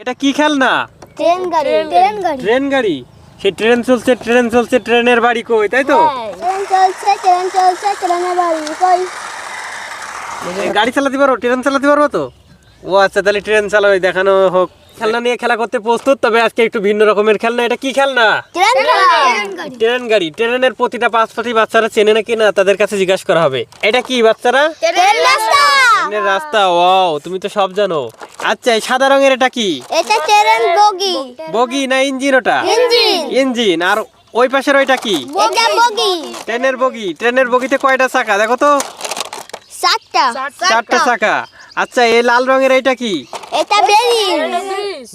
এটা কি খেলনা? ট্রেন গাড়ি ট্রেন গাড়ি। ট্রেন গাড়ি। সেই ট্রেন চলছে ট্রেন চলছে ট্রেনের বাড়ি কই তাই তো? ট্রেন চলছে ট্রেন চলছে ট্রেনের বাড়ি কই? এই গাড়ি চালাতে পারো ট্রেন চালাতে পারব তো? ও আচ্ছা তাহলে ট্রেন চালাবে দেখানো হোক। খেলনা নিয়ে খেলা করতে প্রস্তুত তবে আজকে একটু ভিন্ন রকমের খেলনা এটা কি খেলনা? ট্রেন গাড়ি। ট্রেন গাড়ি। ট্রেনের প্রতিটা পাঁচ পাতি বাচ্চারা চেনে নাকি না তাদের কাছে জিজ্ঞাসা করা হবে। এটা কি বাচ্চারা? ট্রেন রাস্তা। ট্রেনের রাস্তা ওয়াও তুমি তো সব জানো। আচ্ছা এই সাদা রঙের এটা কি? এটা ট্রেন বগি। বগি না ইঞ্জিন ওটা? ইঞ্জিন। ইঞ্জিন আর ওই পাশের ওইটা কি? এটা বগি। ট্রেনের বগি ট্রেনের বগিতে কয়টা চাকা? দেখো তো। চারটা। চারটা চাকা। আচ্ছা এই লাল রঙের এটা কি? এটা বেরি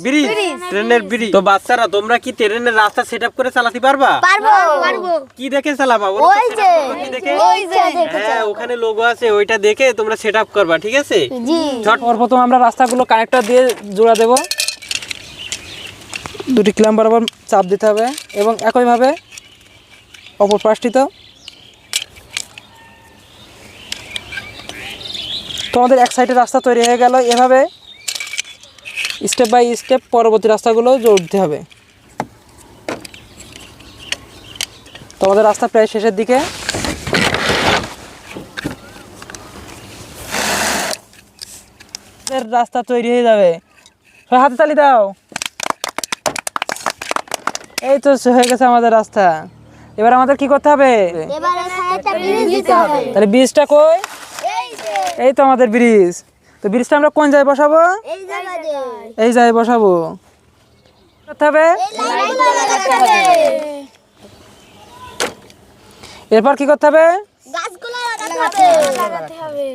ব্রিজ। ট্রেনের ব্রিজ। তো বাচ্চারা তোমরা কি ট্রেনের রাস্তা সেট করে চালাতে পারবা? পারব পারব। কি দেখে চালাবা? ওই যে করবা কি দেখে? ওই যে হ্যাঁ ওখানে লোগো আছে ওইটা দেখে তোমরা সেট করবা ঠিক আছে? জি। সর্বপ্রথম আমরা রাস্তাগুলো কানেক্টর দিয়ে জোড়া দেব। দুটি ক্ল্যাম্প বরাবর চাপ দিতে হবে এবং একইভাবে অপর পাশটিতেও। তোমাদের এক সাইডে রাস্তা তৈরি হয়ে গেল। এভাবে স্টেপ বাই স্টেপ পরবর্তী রাস্তাগুলো জোর দিতে হবে। তোমাদের রাস্তা প্রায় শেষের দিকে। আমাদের রাস্তা তৈরি হয়ে যাবে। হাতে তালি দাও। এই তো হয়ে গেছে আমাদের রাস্তা। এবার আমাদের কি করতে হবে? তাহলে ব্রিজটা কই? এই তো আমাদের ব্রিজ। তো ব্রিজটা আমরা কোন জায়গায় বসাবো? এই জায়গায় বসাবো। করতে হবে? এরপর কি করতে হবে? গাছগুলো লাগাতে হবে। লাগাতে হবে।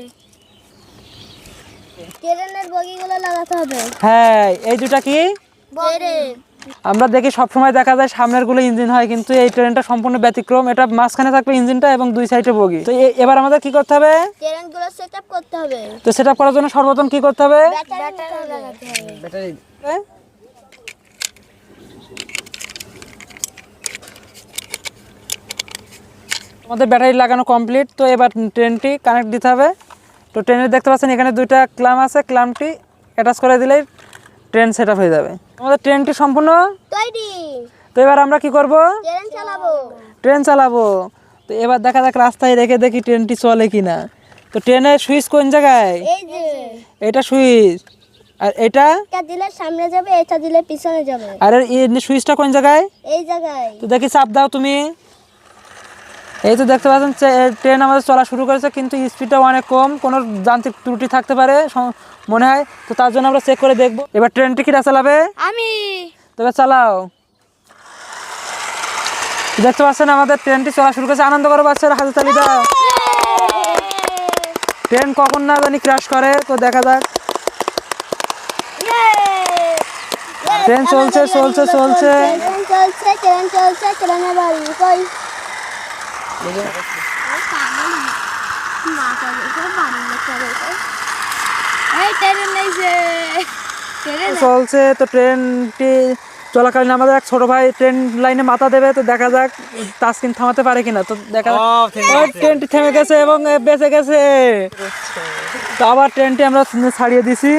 ট্রেনের বগিগুলো লাগাতে হবে। হ্যাঁ এই দুটা কি? আমরা দেখি সবসময় দেখা যায় সামনেরগুলো ইঞ্জিন হয় কিন্তু এই ট্রেনটা সম্পূর্ণ ব্যতিক্রম। এটা মাঝখানে থাকবে ইঞ্জিনটা এবং দুই সাইডে বগি। তো এবার আমাদের কি করতে হবে? ট্রেনগুলো সেটআপ করতে হবে। তো সেটা করার জন্য সর্বপ্রথম কি করতে হবে? ব্যাটারি লাগাতে হবে। আমাদের ব্যাটারি লাগানো কমপ্লিট তো এবার ট্রেনটি কানেক্ট দিতে হবে। তো ট্রেনের দেখতে পাচ্ছেন এখানে দুইটা ক্লাম আছে। ক্লামটি অ্যাটাচ করে দিলেই ট্রেন সেট হয়ে যাবে। আমাদের ট্রেনটি সম্পূর্ণ? তৈরি। তো এবার আমরা কি করব? ট্রেন চালাবো। ট্রেন চালাবো। তো এবার দেখা যাক রাস্তায় রেখে দেখি ট্রেনটি চলে কি না তো ট্রেনের সুইচ কোন জায়গায়? এটা সুইচ। আর এটা? এটা দিলে সামনে যাবে এটা দিলে পিছনে যাবে। আর এর সুইচটা কোন জায়গায়? এই জায়গায়। তো দেখি চাপ দাও তুমি। এই তো দেখতে পাচ্ছেন ট্রেন আমাদের চলা শুরু করেছে কিন্তু স্পিডটা অনেক কম। কোনো যান্ত্রিক ত্রুটি থাকতে পারে মনে হয়। তো তার জন্য আমরা চেক করে দেখব। এবার ট্রেনটি কিরা চালাবে? আমি। তবে চালাও। দেখতে পাচ্ছেন আমাদের ট্রেনটি চলা শুরু করেছে। আনন্দ করো বাচ্চারা হাতে তালি দাও। ট্রেন কখন না জানি ক্র্যাশ করে তো দেখা যাক। ট্রেন চলছে চলছে চলছে। ট্রেন চলছে তো ট্রেনটি চলাকালীন আমাদের এক ছোট ভাই ট্রেন লাইনে মাথা দেবে তো দেখা যাক তাস্কিন থামাতে পারে কিনা। তো দেখা যাক। ট্রেনটি থেমে গেছে এবং বেঁচে গেছে। তো আবার ট্রেনটি আমরা ছাড়িয়ে দিছি।